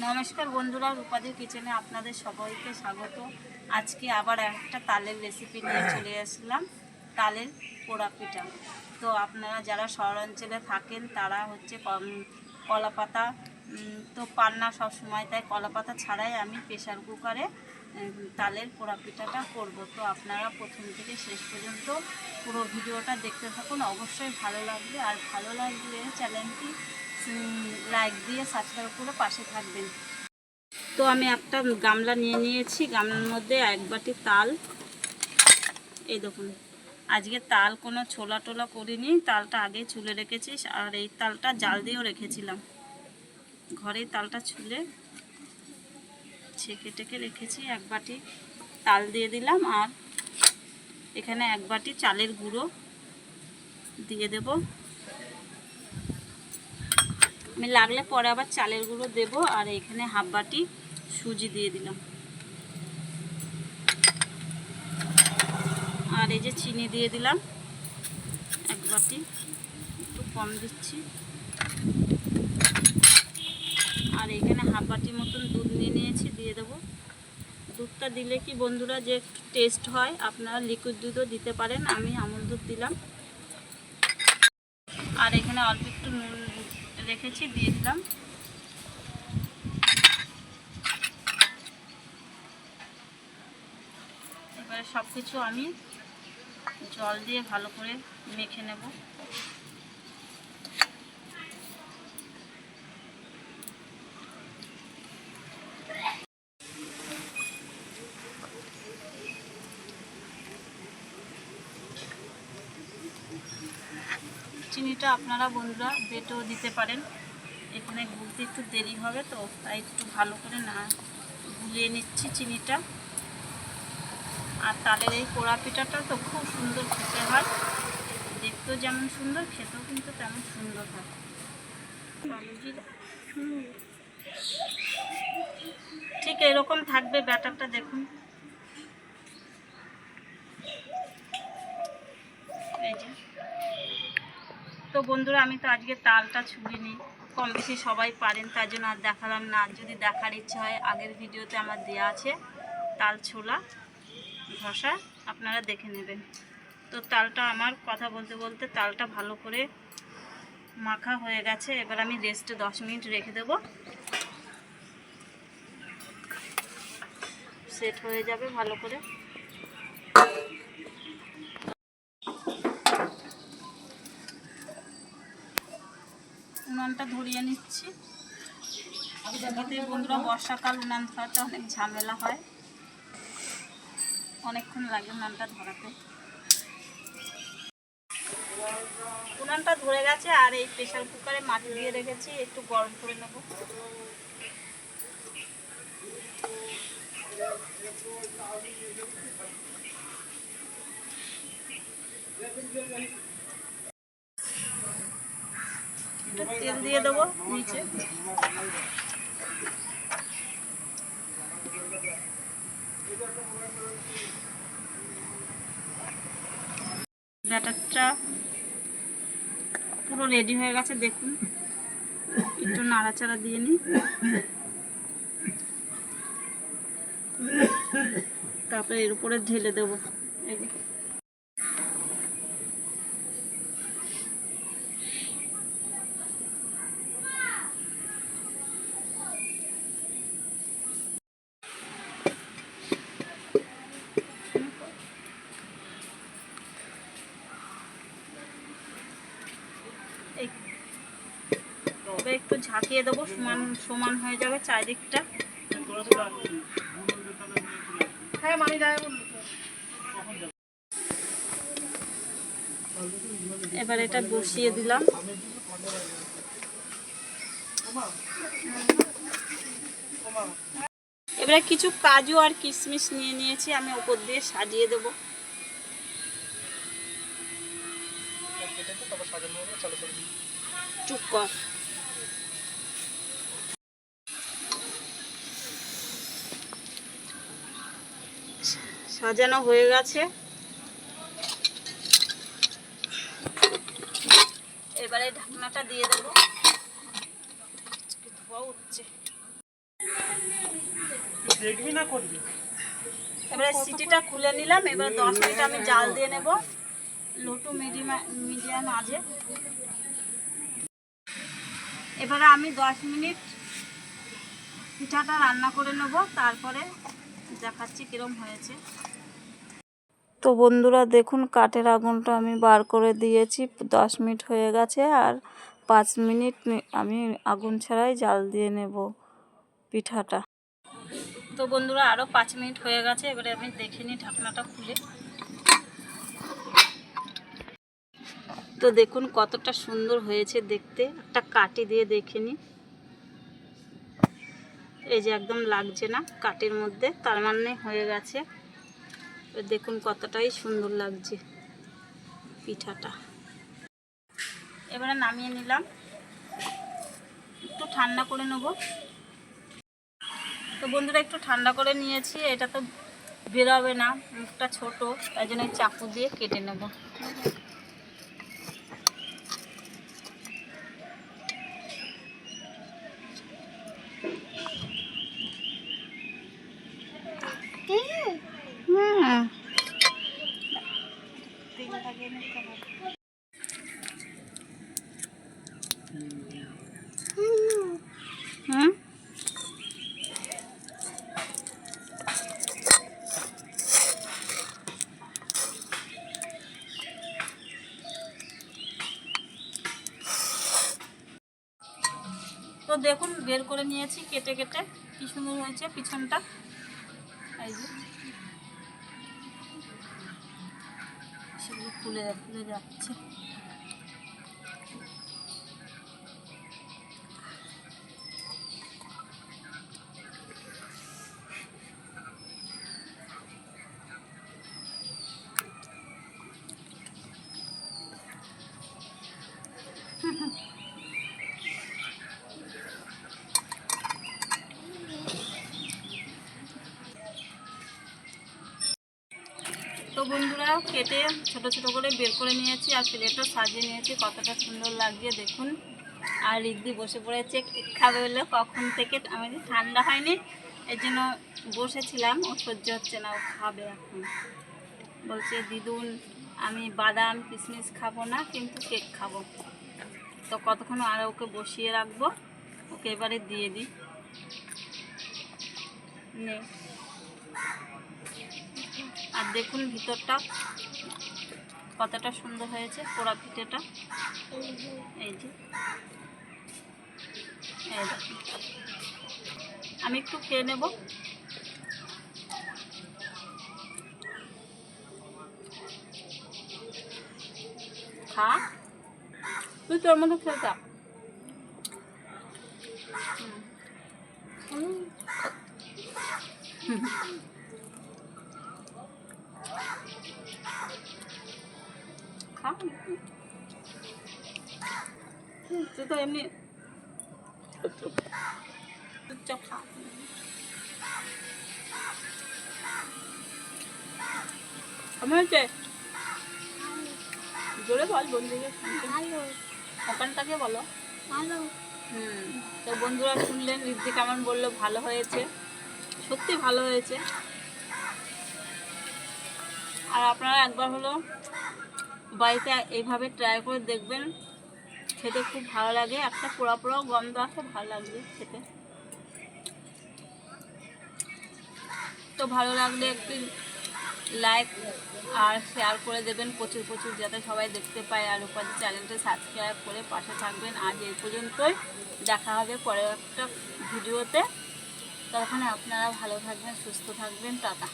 নমস্কার বন্ধুরা রূপাদির কিচেনে আপনাদের সবাইকে স্বাগত। আজকে আবার একটা তালের রেসিপি নিয়ে চলে আসলাম, তালের পোড়া পিঠা। তো আপনারা যারা শহরাঞ্চলে থাকেন, তারা হচ্ছে কলা পাতা তো পান না সবসময় তাই কলা পাতা ছাড়াই আমি প্রেশার কুকারে তালের পোড়া পিঠাটা করব। তো আপনারা প্রথম থেকে শেষ পর্যন্ত পুরো ভিডিওটা দেখতে থাকুন। অবশ্যই ভালো লাগবে। আর ভালো লাগলে চ্যানেলটি লাইক দিয়ে সাবস্ক্রাইব করে পাশে থাকবেন। তো আমি একটা গামলা নিয়ে নিয়েছি। গামলার মধ্যে এক বাটি তাল। এই দেখুন, আজকে তাল কোনো ছোলা টোলা করিনি। তালটা আগে ছুলে রেখেছি আর এই তালটা জাল দিয়েও রেখেছিলাম। ঘরেই তালটা ছুলে ছেঁকে টেকে রেখেছি। এক বাটি তাল দিয়ে দিলাম আর এখানে এক বাটি চালের গুঁড়ো দিয়ে দেব। আমি লাগলে পরে আবার চালের গুঁড়ো দেব, আর এখানে হাফ বাটি সুজি দিয়ে দিলাম। আর এই যে চিনি দিয়ে দিলাম, এক বাটি, একটু কম দিচ্ছি। আর এখানে হাফ বাটি মতন দুধ নিয়ে নিয়েছি, দিয়ে দেবো। দুধটা দিলে কি বন্ধুরা যে একটু টেস্ট হয়, আপনারা লিকুইড দুধও দিতে পারেন, আমি আমুল দুধ দিলাম। আর এখানে অল্প একটু নুন রেখেছি দিয়ে দিলাম। এবারে সব কিছু আমি জল দিয়ে ভালো করে মেখে নেব। চিনিটা আপনারা বন্ধুরা বেটেও দিতে পারেন। এখানে গুলতে একটু দেরি হবে তো, তাই একটু ভালো করে না গুলিয়ে নিচ্ছি চিনিটা। আর তালের এই পোড়া পিঠাটা তো খুব সুন্দর খেতে হয়। দেখতেও যেমন সুন্দর, খেতেও কিন্তু তেমন সুন্দর হয়। ঠিক এরকম থাকবে ব্যাটারটা, দেখুন এই যে তো বন্ধুরা, আমি তো আজকে তালটা ছুঁড়িনি কম বেশি সবাই পারেন, তার জন্য আর দেখালাম না। যদি দেখার ইচ্ছে হয়, আগের ভিডিওতে আমার দেওয়া আছে তাল ছোলা ঘষা আপনারা দেখে নেবেন। তো তালটা আমার কথা বলতে বলতে তালটা ভালো করে মাখা হয়ে গেছে। এবার আমি রেস্টে দশ মিনিট রেখে দেব। সেট হয়ে যাবে ভালো করে। উনানটা ধরিয়ে নিচ্ছি। বন্ধুরা, বর্ষাকাল, উনান ধরাতে অনেক ঝামেলা হয়। অনেকক্ষণ লাগে উনানটা ধরাতে। উনানটা ধরে গেছে আর এই প্রেশার কুকারে মাটি দিয়ে রেখেছি, একটু গরম করে নেব। একটু তেল দিয়ে দেবো নিচে। ব্যাটারটা পুরো রেডি হয়ে গেছে, দেখুন। একটু নাড়াচাড়া দিয়ে নিই। তারপরে এর উপরে ঢেলে দেবো। এই ঝাঁকিয়ে দেবো, সমান সমান হয়ে যাবে চারিদিকটা। হ্যাঁ এবার এটা বসিয়ে দিলাম। এবারে কিছু কাজু আর কিশমিশ নিয়ে নিয়েছি, আমি ওপর দিয়ে সাজিয়ে দেবো। চুপ কর। সাজানো হয়ে গেছে। এবারে ঢাকনাটা দিয়ে দেবো। ধোয়া উঠছে। দেখবি না করবি? এবারে সিটিটা খুলে নিলাম। এবার দশ মিনিট আমি জাল দিয়ে নেব। মিডিয়াম মিডিয়াম আজে এবারে আমি দশ মিনিট পিঠাটা রান্না করে নেব। তারপরে দেখাচ্ছি কিরম হয়েছে। তো বন্ধুরা দেখুন, কাঠের আগুনটা আমি বার করে দিয়েছি। দশ মিনিট হয়ে গেছে আর পাঁচ মিনিট আমি আগুন ছাড়াই জাল দিয়ে নেব পিঠাটা। তো বন্ধুরা আরও পাঁচ মিনিট হয়ে গেছে, এবারে আমি দেখে নিই ঢাকনাটা খুলে। তো দেখুন কতটা সুন্দর হয়েছে দেখতে। একটা কাটি দিয়ে দেখে নিই। এই যে একদম লাগছে না কাটির মধ্যে, তার মানে হয়ে গেছে। দেখুন কতটাই সুন্দর লাগছে পিঠাটা। এবারে নামিয়ে নিলাম। একটু ঠান্ডা করে নেব। তো বন্ধুরা, একটু ঠান্ডা করে নিয়েছি। এটা তো বেরোবে না, মুখটা ছোট, তাই জন্য চাকু দিয়ে কেটে নেব। দেখুন বের করে নিয়েছি, কেটে কেটে। কি সুন্দর হয়েছে পিছনটা। এই যে। সেগুলো খুলে খুলে যাচ্ছে। তো বন্ধুরা কেটে ছোট ছোট করে বের করে নিয়েছি আর প্লেটও সাজিয়ে নিয়েছি, কতটা সুন্দর লাগছে দেখুন। আর রিদ্ধি বসে পড়েছে খাবে বলে কখন থেকে আমি ঠান্ডা হয়নি, এর জন্য বসেছিলাম, ও সহ্য হচ্ছে না, ও খাবে এখন। বলছে, দিদুন, আমি বাদাম কিশমিশ খাব না, কিন্তু কেক খাব। তো কতক্ষণ আর ওকে বসিয়ে রাখব, ওকে এবারে দিয়ে দিই। নে। আর দেখুন ভিতরটা কতটা সুন্দর হয়েছে, পোড়া পিঠেটা। এই যে। আমি একটু খেয়ে নেব। খা। তুই তোর মতো খেয়ে যা হুম। তো এমনি চুপচাপ খা কেমন হয়েছে জোরে বল বন্ধুকে ওখানটাকে বলো ভালো হুম তো বন্ধুরা শুনলেন রিদ্ধি কেমন বলল ভালো হয়েছে সত্যি ভালো হয়েছে আর আপনারা একবার হলো বাড়িতে এইভাবে ট্রাই করে দেখবেন, খেতে খুব ভালো লাগে। একটা পোড়া পোড়াও গন্ধ আসে, ভালো লাগবে খেতে। তো ভালো লাগলে একটু লাইক আর শেয়ার করে দেবেন প্রচুর প্রচুর, যাতে সবাই দেখতে পায়। আর উপাধি চ্যানেলটা সাবস্ক্রাইব করে পাশে থাকবেন। আজ এই পর্যন্তই। দেখা হবে পরের একটা ভিডিওতে। তখন আপনারা ভালো থাকবেন, সুস্থ থাকবেন। টাটা।